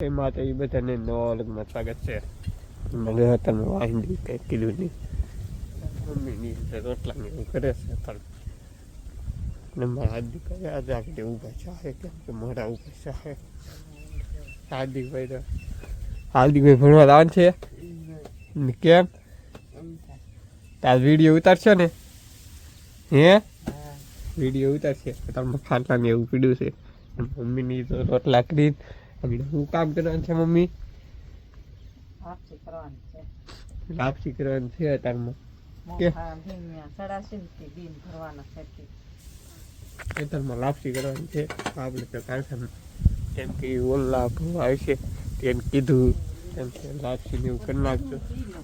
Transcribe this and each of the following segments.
એ માટે એ બધાને નવા લગ્નમાં સ્વાગત છે મને તમે વાહિંદી કંઈ કીધું નહીં મમ્મીની રીતે રોટલાની એવું કરે છે પણ ને મારા હાર્દિક આજે આગળ ઊભા છે કેમ કે મોડા ઊભા છે હાર્દિકભાઈ હાર્દિકભાઈ ભણવા લાવવાનું છે કેમ તાર વીડિયો ઉતારશો ને હે વીડિયો ઉતારશે તમે ખાટલાને એવું પીડ્યું છે મમ્મીની તો રોટલા કરી આગળ શું કામ કરવાનું છે મમ્મી? વાપસી કરવાની છે. લાપસી કરવાની છે અત્યારમાં લાપસી કરવાની છે. આપણે તો કારખાને કેમ કે ઓલા આવશે તેને કીધું. એમ કે લાપસી ને એવું કરી નાખજો.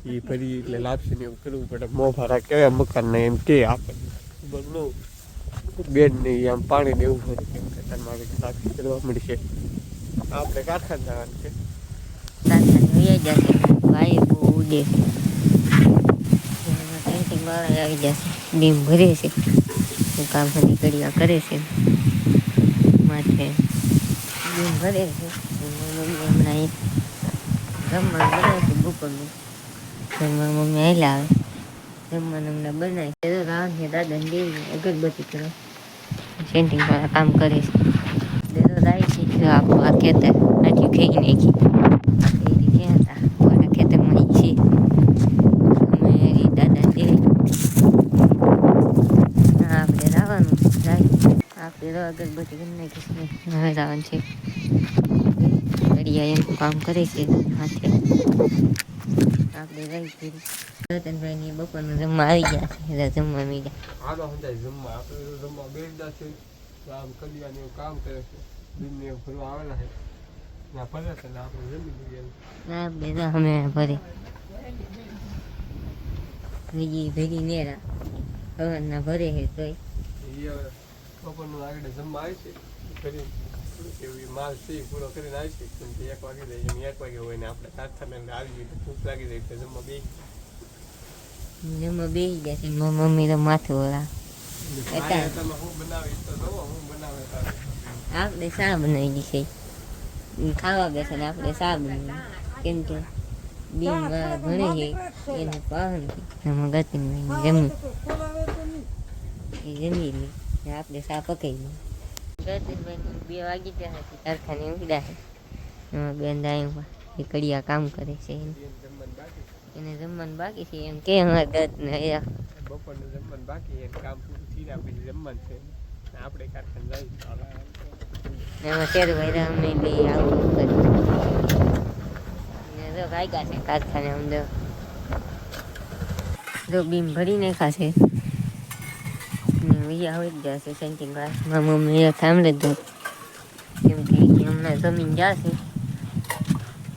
એ ફરી એટલે લાપસી ને એવું કરવું પડે. મોફારા કેવા મકાન ને એમ કે આપણને ખબર ન બેન ને આમ પાણી દેવું પડે કેમ કે લાપસી કરવા મળશે. આપણે કારખાન જવાનું છે. કારખાને વહી ઉડે. પેન્ટિંગ વાળા આવી જશે. બીમ ભરે છે. કામ બધી કરે છે. માટે બીમ ભરે છે. હમણાં એ જમવાનું બનાવે છે બપોરનું. જમવાનું મમ્મી આવેલા આવે જમવાનું હમણાં બનાવે છે રામ છે દાદા ને દેવી, અગરબત્તી કરો પેન્ટિંગ વાળા કામ કરે છે. રાઈ છે આ ખેતર આટલું ખેઈ નાખી. ખેતરમાં છે. અમે એરી દાદા આપણે રાવાનું જાય આપણે અગરબત્તી કરી નાખીશું. હવે રાવણ છે. ઘડિયા એનું કામ કરે છે હાથે. આપણે રહી ની બપોરનું જમવા આવી ગયા છે. એટલે જમવા ગયા. છે તો આમ કામ કરે છે. દિનને એવું ફરવા આવેલા છે. ને આપણે જમી લઈએ. ના બેદા અમે બીજી ભેગી નેરા. હવાના ભરે છે તોય. એ બપોરનું આગળ જમવા આવે છે. કરી એવું માલ છે પૂરો કરીને આવે છે. કેમ કે એક વાગે જાય એમ એક વાગે હોય ને આપણે કારખાને એટલે આવી ગયું ભૂખ લાગી જાય એટલે જમવા બે જમવા બેસી ગયા છે. મમ્મી તો માથું શું બનાવે તો હું બનાવે તારે. આપણે શા બનાવી દીશે ખાવા બેસે ને આપણે શા બનાવી કેમ કે વાળા ભણે છે એને પાહન એમાં ગતિ જમી એ જમી લે આપણે શા પકાવી લે ગતિભાઈ બે વાગી ગયા હતી કારખાને ઉડ્યા છે એમાં બેન દાયું એ કડિયા કામ કરે છે એને જમવાનું બાકી છે એમ કે અમારે ગત ને બપોરનું જમવાનું બાકી કામ પૂરું થઈ જાય પછી જમવાનું છે આપણે કારખાને જઈશું એમાં શેરભાઈ અમે બે આવું કર્યું. ને જો વાગ્યા છે, કારખાને આમ જો. જો બીમ ભરી નાખ્યા છે. વૈયા હોય જ જશે સેન્ટિંગ ક્લાસ મમ્મી સાંભળે જ કેમ હમણાં જમીન જશે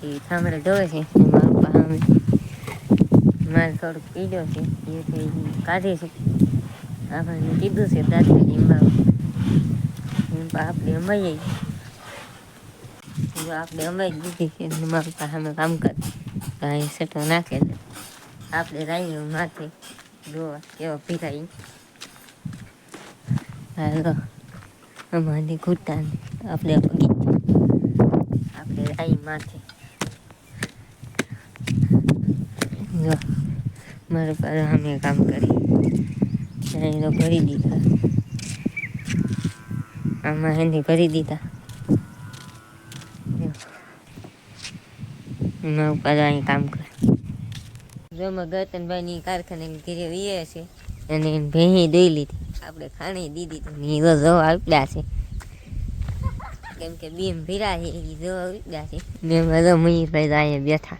એ સાંભળે ધોવે છે. મારા મારે થોડુંક પીડ્યો છે, એ કાઢે છે. આપણને કીધું છે, દાદા પણ આપણે અમે આપણે અમે જ દીધી છે મારું પાસે અમે કામ કર કાંઈ સેટો નાખે ને આપણે રાઈ માથે જોવા કેવો પીરાઈ હાલો. અમારી ઘૂંટા આપણે પગી આપણે રાઈ માથે. જો, મારું પાસે અમે કામ કરી અહીં તો ભરી દીધા. આમાં એની ભરી દીધા. એમાં. ઉપર અહીં કામ કરે. જોમાં ગતનભાઈની કારખાને ઘરે વીએ છે અને એને ભેહી દઈ લીધી. આપણે ખાણી દીધી તો એ જો આપ્યા છે. કેમ કે બીમ ભીરા છે એ જો આપ્યા છે. ને બધો મયુરભાઈ જાય બેઠા.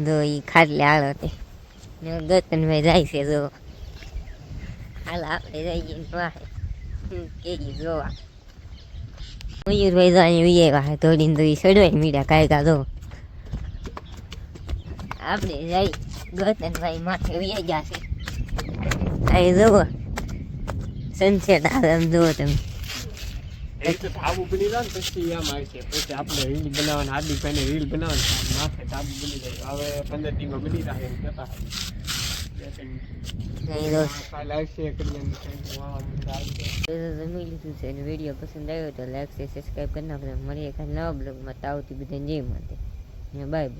જો એ ખાટલે આળો તે. ને ગતનભાઈ જાય છે જો. હાલ, આપણે જઈએ વાહે. કેજી જોવા મયુરભાઈ તો અહીં ઉઈએ વાહે થોડીને તો સડવાય મીડા કાયકા જો આપણે જઈ ગતનભાઈ માથે ઉઈએ છે અહીં જોવો સનસેટ આવે એમ જુઓ તમે એ તો ધાબુ બની જાય ને પછી આમ આવશે પછી આપણે રીલ બનાવવાના હાર્દિકભાઈને રીલ બનાવવાની માથે ધાબુ બની જાય હવે પંદર દીમાં બની જાય એમ તો જમી વીડિયો પસંદ આવ્યો તો લાઈક છે સબસ્ક્રાઈબ કરી નાખજો. મળીએ કાંઈ નવા બ્લોગમાં. તાવથી બધાને જય માટે બાય બાય